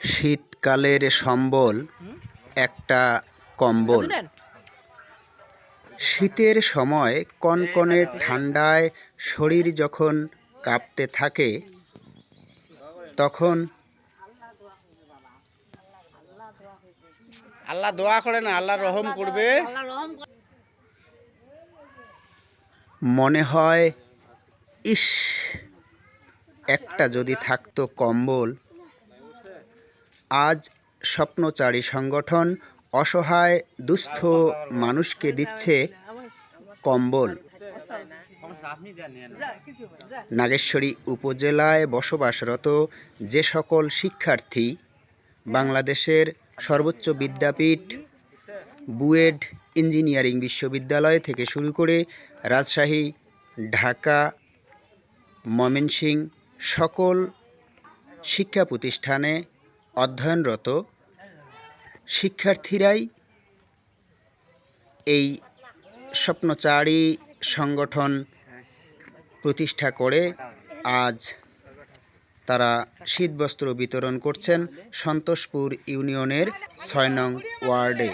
শীতকালের সম্বল একটা কম্বল। শীতের সময় কনকনে ঠান্ডায় শরীর যখন কাঁপতে থাকে তখন আল্লাহ দোয়া করে না আল্লাহ রহম করবে। মনে হয় ইস একটা যদি থাকতো কম্বল আজ স্বপ্নচারী সংগঠন অসহায়, দুস্থ মানুষকে দিচ্ছে কম্বল। নাগেশ্বরী উপজেলায় বসবাসরত যে সকল শিক্ষার্থী বাংলাদেশের সর্বোচ্চ বিদ্যাপীঠ বুয়েট ইঞ্জিনিয়ারিং বিশ্ববিদ্যালয় থেকে শুরু করে রাজশাহী, ঢাকা, ময়মনসিংহ সকল শিক্ষা প্রতিষ্ঠানে অধ্যয়নরত শিক্ষার্থীরাই এই স্বপ্নচারী সংগঠন প্রতিষ্ঠা করে আজ তারা শীতবস্ত্র বিতরণ করছেন সন্তোষপুর ইউনিয়নের ছয় নং ওয়ার্ডে।